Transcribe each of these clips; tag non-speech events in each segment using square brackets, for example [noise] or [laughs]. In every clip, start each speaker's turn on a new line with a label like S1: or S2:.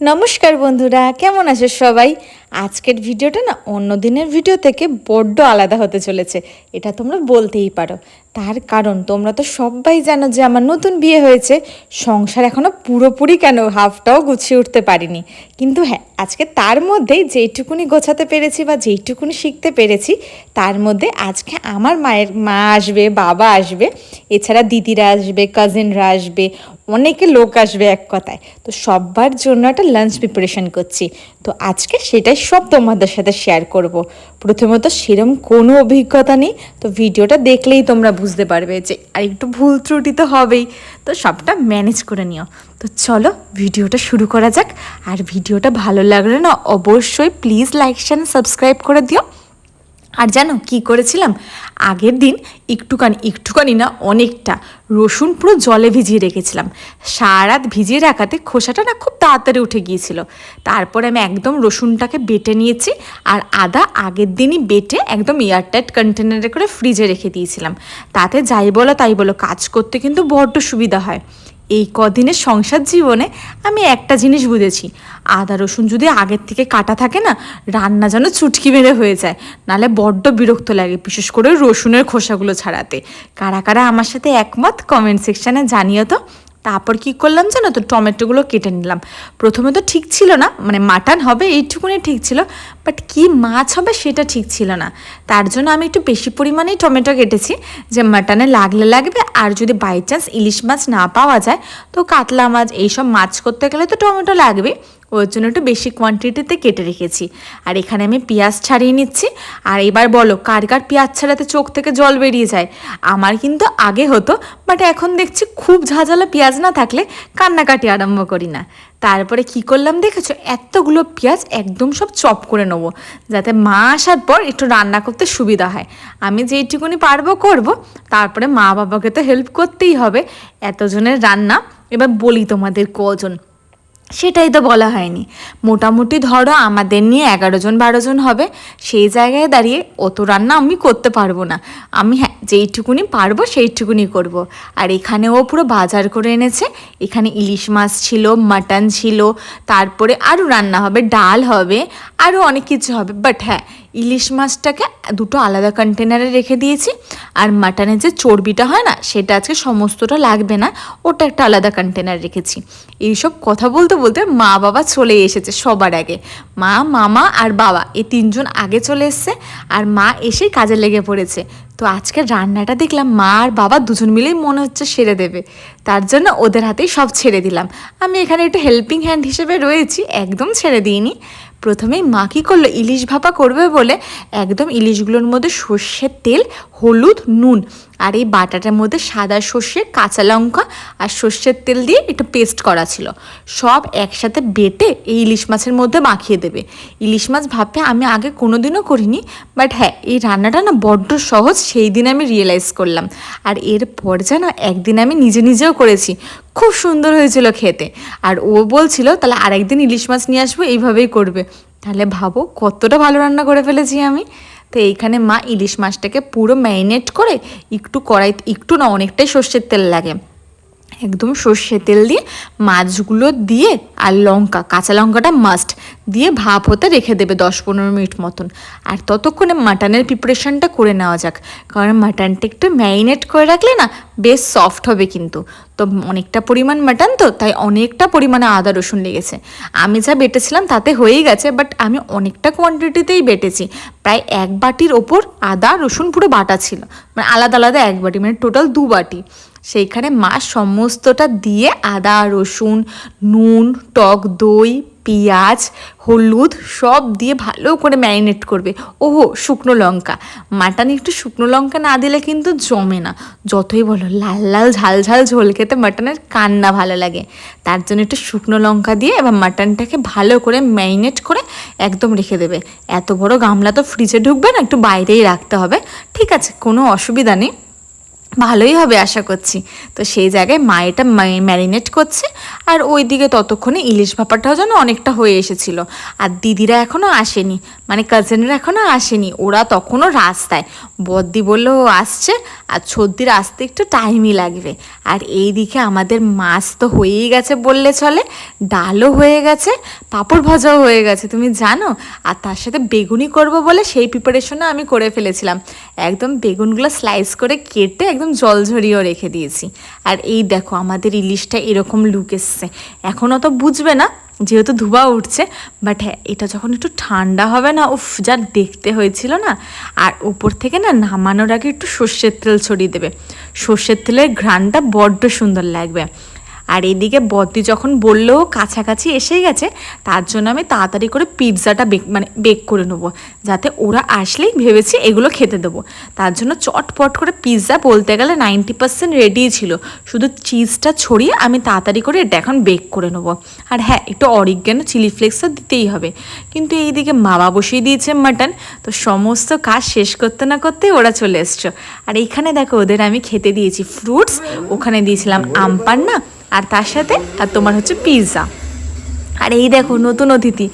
S1: নমস্কার বন্ধুরা, কেমন আছো সবাই? আজকের ভিডিওটা না অন্য দিনের ভিডিও থেকে বড্ড আলাদা হতে চলেছে, এটা তোমরা বলতেই পারো। তার কারণ, তোমরা তো সবাই জানো যে আমার নতুন বিয়ে হয়েছে, সংসার এখনও পুরোপুরি কেন হাফটাও গুছিয়ে উঠতে পারিনি। কিন্তু হ্যাঁ আজকে তার মধ্যেই যেইটুকুনি গোছাতে পেরেছি বা যেইটুকুনি শিখতে পেরেছি, তার মধ্যে আজকে আমার মায়ের মা আসবে, বাবা আসবে, এছাড়া দিদিরা আসবে কাজিনরা আসবে অনেকে লোক আসবে এক কথায়। তো সবার জন্য একটা লাঞ্চ প্রিপারেশন করছি। তো আজকে সেটাই সব তোমাদের সাথে শেয়ার করব। প্রথমত সেরম কোনো অভিজ্ঞতা নেই। তো ভিডিওটা দেখলেই তোমরা বুঝতে পারবে যে আর একটু ভুল ত্রুটি তো হবেই। তো সবটা ম্যানেজ করে নিও। তো চলো ভিডিওটা শুরু করা যাক। আর ভিডিওটা ভালো লাগলে না অবশ্যই প্লিজ লাইক শেয়ার সাবস্ক্রাইব করে দিও। আর জানো কি করেছিলাম? আগের দিন একটুখানি একটুখানি না অনেকটা রসুন পুরো জলে ভিজিয়ে রেখেছিলাম। সারা রাত ভিজিয়ে রাখাতে খোসাটা না খুব তাড়াতাড়ি উঠে গিয়েছিল। তারপরে আমি একদম রসুনটাকে বেটে নিয়েছি আর আদা আগের দিনই বেটে একদম এয়ারটাইট কন্টেনারে করে ফ্রিজে রেখে দিয়েছিলাম। তাতে যাই বলো তাই বলো, কাজ করতে কিন্তু বড্ড সুবিধা হয়। এই কদিনের সংসার জীবনে আমি একটা জিনিস বুঝেছি। আদা, রসুন যদি আগের থেকে কাটা থাকে না, রান্না যেন চুটকি মেরে হয়ে যায়, নালে বড্ড বিরক্ত লাগে বিশেষ করে রসুনের খোসাগুলো ছাড়াতে। কারা কারা আমার সাথে একমত কমেন্ট সেকশানে জানিও তো। তারপর কি করলাম জানো তো, টমেটোগুলো কেটে নিলাম। প্রথমে তো ঠিক ছিল না মানে মাটন হবে এইটুকুনি ঠিক ছিল বাট কি মাছ হবে সেটা ঠিক ছিল না। তার জন্য আমি একটু বেশি পরিমাণেই টমেটো কেটেছি, যে মাটনে লাগলে লাগবে, আর যদি বাই চান্স ইলিশ মাছ না পাওয়া যায়, তো কাতলা মাছ এইসব মাছ করতে গেলে তো টমেটো লাগবে ওর জন্য একটু বেশি কোয়ান্টিটিতে কেটে রেখেছি। আর এখানে আমি পেঁয়াজ ছাড়িয়ে নিচ্ছি। আর এবার বলো, কার কার পেঁয়াজ ছাড়াতে চোখ থেকে জল বেরিয়ে যায়? আমার কিন্তু আগে হতো বাট এখন দেখছি খুব ঝাঁঝালো পেঁয়াজ না থাকলে কান্নাকাটি আরম্ভ করি না। তারপরে কি করলাম দেখেছ? এতগুলো পেঁয়াজ একদম সব চপ করে নেব, যাতে মা আসার পর একটু রান্না করতে সুবিধা হয়। আমি যেইটুকুনি পারব করব, তারপরে মা বাবাকে তো হেল্প করতেই হবে। এতজনের রান্না, এবার বলি তোমাদের কজন। সেটাই তো বলা হয়নি। মোটামুটি ধরো আমাদের নিয়ে এগারো জন, বারো জন হবে। সেই জায়গায় দাঁড়িয়ে অত রান্না আমি করতে পারব না। আমি হ্যাঁ যেইটুকুনি পারব সেইটুকুনি করব। আর এখানে ও পুরো বাজার করে এনেছে। এখানে ইলিশ মাছ ছিল, মাটন ছিল, তারপরে আরও রান্না হবে, ডাল হবে আরও অনেক কিছু হবে। বাট হ্যাঁ ইলিশ মাছটাকে দুটো আলাদা কন্টেনারে রেখে দিয়েছি। আর মাটনের যে চর্বিটা হয় না, সেটা আজকে সমস্তটা লাগবে না, ওটা একটা আলাদা কন্টেনার রেখেছি। এইসব কথা বলতে বলতে মা বাবা চলে এসেছে সবার আগে। মা, মামা আর বাবা, এই তিনজন আগে চলে এসছে আর মা এসেই কাজে লেগে পড়েছে। তো আজকে রান্নাটা দেখলাম মা আর বাবা দুজন মিলেই মনে হচ্ছে সেরে দেবে। তার জন্য ওদের হাতেই সব ছেড়ে দিলাম। আমি এখানে একটু হেল্পিং হ্যান্ড হিসেবে রয়েছি, একদম ছেড়ে দিইনি। প্রথমেই মা কী করল? ইলিশ ভাপা করবে বলে একদম ইলিশগুলোর মধ্যে সর্ষের তেল, হলুদ, নুন আর এই বাটাটার মধ্যে সাদা সর্ষে, কাঁচা লঙ্কা আর সর্ষের তেল দিয়ে একটু পেস্ট করা ছিল। সব একসাথে বেটে এই ইলিশ মাছের মধ্যে মাখিয়ে দেবে। ইলিশ মাছ ভাপে আমি আগে কোনোদিনও করিনি বাট হ্যাঁ এই রান্নাটা না বড্ড সহজ, সেই দিন আমি রিয়েলাইজ করলাম। আর এরপর যেন একদিন আমি নিজে নিজেও করেছি। খুব সুন্দর হয়েছিল খেতে। আর ও বলছিল, তাহলে আরেকদিন ইলিশ মাছ নিয়ে আসব, এইভাবেই করবে। তাহলে ভাবো, কতটা ভালো রান্না করে ফেলেছি আমি। তো এইখানে মা ইলিশ মাছটাকে পুরো ম্যারিনেট করে একটু কড়াই, একটু না, অনেকটাই সর্ষের তেল লাগে। একদম সর্ষে তেল দিয়ে মাছগুলো দিয়ে আর লঙ্কা, কাঁচা লঙ্কাটা মাস্ট দিয়ে ভাপ হতে রেখে দেবে দশ পনেরো মিনিট মতন। আর ততক্ষণে মাটনের প্রিপারেশনটা করে নেওয়া যাক। কারণ মাটনটা একটু ম্যারিনেট করে রাখলে না বেশ সফট হবে কিন্তু। তো অনেকটা পরিমাণ মাটন তো, তাই অনেকটা পরিমাণে আদা, রসুন লেগেছে। আমি যা বেটেছিলাম তাতে হয়েই গেছে বাট আমি অনেকটা কোয়ান্টিটিতেই বেটেছি। প্রায় এক বাটির ওপর আদা, রসুন পুরো বাটা ছিল। মানে আলাদা আলাদা এক বাটি মানে টোটাল দু বাটি। সেইখানে মা সমস্তটা দিয়ে আদা, রসুন, নুন, টক, দই, পেঁয়াজ, হলুদ সব দিয়ে ভালো করে ম্যারিনেট করবে। ওহো, শুকনো লঙ্কা। মাটন একটু শুকনো লঙ্কা না দিলে কিন্তু জমে না। যতই বলো, লাল লাল, ঝাল ঝাল ঝোল খেতে মাটনের কান্না ভালো লাগে। তার জন্য একটু শুকনো লঙ্কা দিয়ে এবার মাটনটাকে ভালো করে ম্যারিনেট করে একদম রেখে দেবে। এত বড় গামলা তো ফ্রিজে ঢুকবে না, একটু বাইরেই রাখতে হবে। ঠিক আছে, কোনো অসুবিধা নেই। ভালোই হবে আশা করছি। তো সেই জায়গায় মা এটা ম্যারিনেট করছে আর ওইদিকে ততক্ষণে ইলিশ ভাপাটাও যেন অনেকটা হয়ে এসেছিল। আর দিদিরা এখনও আসেনি। মানে কাজিনরা এখনও আসেনি, ওরা তখনও রাস্তায়। বদ্দি বলল আসছে। আর সর্দির আসতে একটু টাইমই লাগবে। আর এই দিকে আমাদের মাছ তো হয়েই গেছে বললে চলে, ডালও হয়ে গেছে, পাঁপড় ভাজাও হয়ে গেছে, তুমি জানো? আর তার সাথে বেগুনি করব বলে সেই প্রিপারেশনও আমি করে ফেলেছিলাম। একদম বেগুনগুলো স্লাইস করে কেটে একদম জল ঝরিয়েও রেখে দিয়েছি। আর এই দেখো, আমাদের ইলিশটা এরকম লুক এসছে। এখনও তো বুঝবে না যেহেতু ধুবা উঠছে বাট হ্যাঁ এটা যখন একটু ঠান্ডা হবে না, উফ, যা দেখতে হয়েছিল না, আর উপর থেকে না নামানোর আগে একটু সর্ষের তেল ছড়িয়ে দেবে। সর্ষের তেলের ঘ্রাণটা বড্ড সুন্দর লাগবে। আর এদিকে বদ্দি যখন বলল কাছাকাছি এসে গেছে, তার জন্য আমি তাড়াতাড়ি করে পিৎজাটা বেক মানে বেক করে নেব। যাতে ওরা আসলেই ভেবেছি এগুলো খেতে দেবো। তার জন্য চটপট করে পিৎজা বলতে গেলে নাইনটি পার্সেন্ট রেডি ছিল। শুধু চিজটা ছড়িয়ে আমি তাড়াতাড়ি করে এটা এখন বেক করে নেব। আর হ্যাঁ একটু অরিগ্যানো চিলি ফ্লেক্সও দিতেই হবে। কিন্তু এইদিকে মামা বসিয়ে দিয়েছে মাটন তো সমস্ত কাজ শেষ করতে না করতেই ওরা চলে এসছো। আর এইখানে দেখো ওদের আমি খেতে দিয়েছি ফ্রুটস ওখানে দিয়েছিলাম আম পান্না। আর তার সাথে, আর তোমার হচ্ছে পিৎজা আর এই দেখো নতুন অতিথি,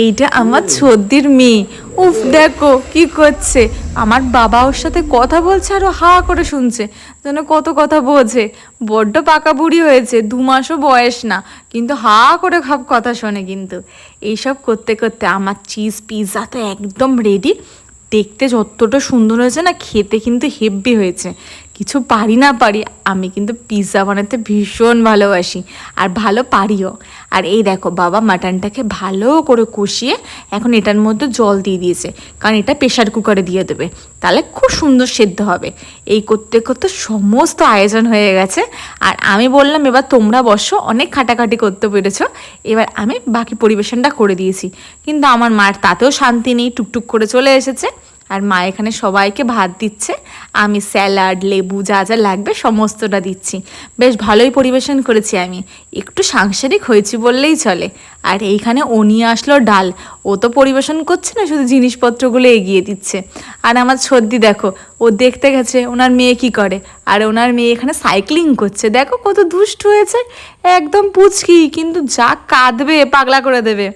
S1: এইটা আমার সর্দির মেয়ে। উফ, দেখো কি করছে। আমার বাবা ওর সাথে কথা বলছে আর ও হা করে শুনছে, যেন কত কথা বোঝে। বড্ড পাকা বুড়ি হয়েছে, দু মাসও বয়স না, কিন্তু হা করে সব কথা শোনে কিন্তু। এইসব করতে করতে আমার চিজ পিৎজা তো একদম রেডি দেখতে যতটা সুন্দর হয়েছে না, খেতে কিন্তু হেভি হয়েছে। কিছু পারি না পারি, আমি কিন্তু পিৎজা বানাতে ভীষণ ভালোবাসি। আর ভালো পারিও। আর এই দেখো, বাবা মাটনটাকে ভালো করে কষিয়ে এখন এটার মধ্যে জল দিয়ে দিয়েছে। কারণ এটা প্রেশার কুকারে দিয়ে দেবে। তাহলে খুব সুন্দর সেদ্ধ হবে। এই করতে করতে সমস্ত আয়োজন হয়ে গেছে। আর আমি বললাম, এবার তোমরা বসো। অনেক খাটাখাটি করতে পেরেছ। এবার আমি বাকি পরিবেশনটা করে দিয়েছি। কিন্তু আমার মার তাতেও শান্তি নেই, টুকটুক করে চলে এসেছে। আর মা এখানে সবাইকে ভাত দিচ্ছে। আমি স্যালাড, লেবু যা যা লাগবে সমস্তটা দিচ্ছি। বেশ ভালোই পরিবেশন করেছি আমি। একটু সাংসারিক হয়েছি বললেই চলে। আর এইখানে ও নিয়ে আসলো ডাল। ও তো পরিবেশন করছে না, শুধু জিনিসপত্রগুলো এগিয়ে দিচ্ছে। আর আমার সর্দি দেখো, ও দেখতে গেছে ওনার মেয়ে কি করে। আর ওনার মেয়ে এখানে সাইক্লিং করছে। দেখো কত দুষ্ট হয়েছে। একদম পুচকি, কিন্তু যা কাঁদবে, পাগলা করে দেবে।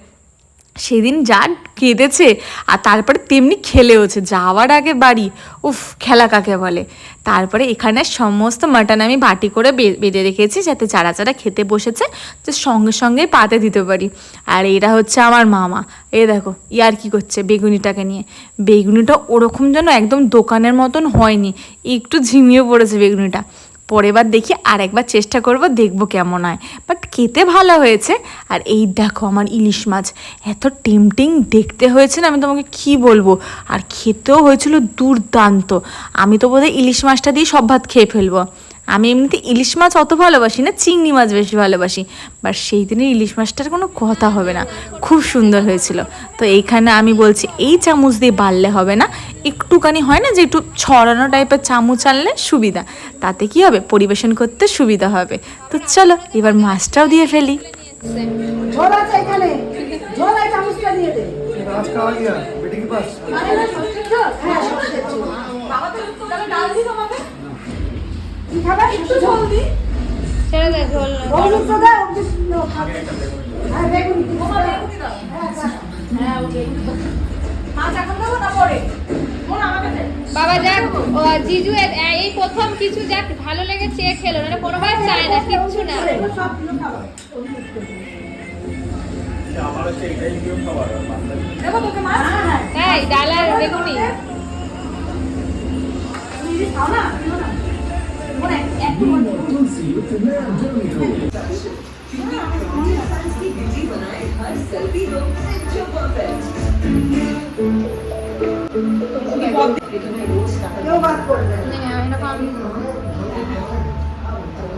S1: সেদিন যা কেঁদেছে আর তারপরে তেমনি খেলেওছে, যাওয়ার আগে বাড়ি। উফ, খেলা কাকে বলে? তারপরে এখানে সমস্ত মাটন আমি বাটি করে বেড়ে রেখেছি যাতে যারা যারা খেতে বসেছে যে সঙ্গে সঙ্গে পাতে দিতে পারি। আর এরা হচ্ছে আমার মামা। এ দেখো, ইয়ার কি করছে বেগুনিটাকে নিয়ে। বেগুনিটা ওরকম যেন একদম দোকানের মতন হয়নি। একটু ঝিমিয়ে পড়েছে বেগুনিটা। পরের বার দেখি আর একবার চেষ্টা করব, দেখব কেমন হয়। বাট খেতে ভালো হয়েছে। আর এই দেখো আমার ইলিশ মাছ, এত টেমটিং দেখতে হয়েছে না, আমি তোমাকে কি বলব? আর খেতেও হয়েছিল দুর্দান্ত। আমি তো বোধহয় ইলিশ মাছটা দিয়ে সব ভাত খেয়ে ফেলব। আমি এমনিতে ইলিশ মাছ অত ভালোবাসি না চিংড়ি মাছ বেশি ভালোবাসি বাট সেই দিনের ইলিশ মাছটার কোনো কথা হবে না খুব সুন্দর হয়েছিল। তো এইখানে আমি বলছি এই চামচ দিয়ে বাড়লে হবে না একটুখানি হয় না যে একটু ছড়ানো টাইপের চামচ আনলে সুবিধা তাতে কি হবে? পরিবেশন করতে সুবিধা হবে। তো চলো এবার মাছটাও দিয়ে ফেলি।
S2: দিয়ে
S3: বাবা যাক জিজু এই প্রথম কিছু যাক, ভালো লেগে চেয়ে খেলো না কোনোবার চায় না, কিচ্ছু না। তাই ডাল বেগুনি
S2: না।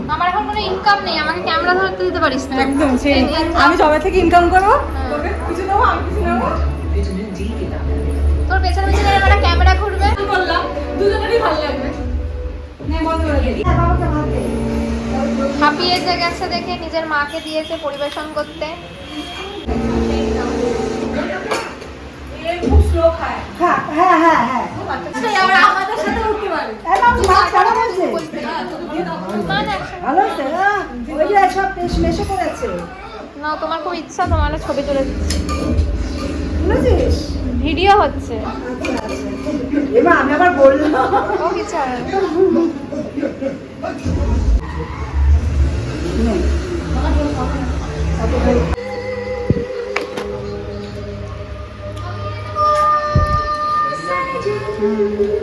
S3: আমার এখন কোনো ইনকাম নেই আমাকে ক্যামেরা ধরতে দিতে পারিস না।
S4: একদম সেই। আমি সবাই থেকে ইনকাম করব?
S3: হ্যাঁ।
S4: কিছু নেব আমি কিছু নেব?
S3: হাঁপিয়ে গেছে দেখে নিজের মাকে দিয়েছে পরিবেশন করতে
S2: হ্যাঁ হ্যাঁ হ্যাঁ?
S3: মা না তোমার খুব ইচ্ছা তোমার ছবি তুলে দিচ্ছি
S2: বুঝেছিস?
S3: ভিডিও হচ্ছে
S2: আচ্ছা, আচ্ছা। আমি আবার বললাম। [laughs]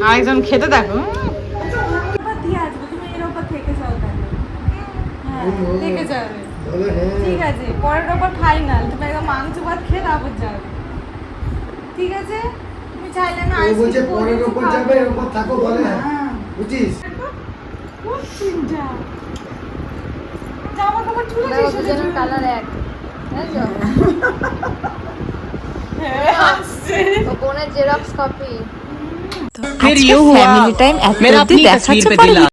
S1: আরেকজন খেতে দেখো।
S4: ঠিক আছে পরের ওপর খাই না তুমি মাংস ভাত খেয়ে তারপর যাবে। ঠিক আছে? তুমি চাইলে না
S5: পরের হ্যাঁ। বুঝিস?
S4: জামা কাপড়
S3: দুজনের কালার এক।
S4: হ্যাঁ আসছে।
S3: বোনের জেরক্স কপি
S1: ফ্যামিলি টাইম এত দেখা দেখাচ্ছে পরে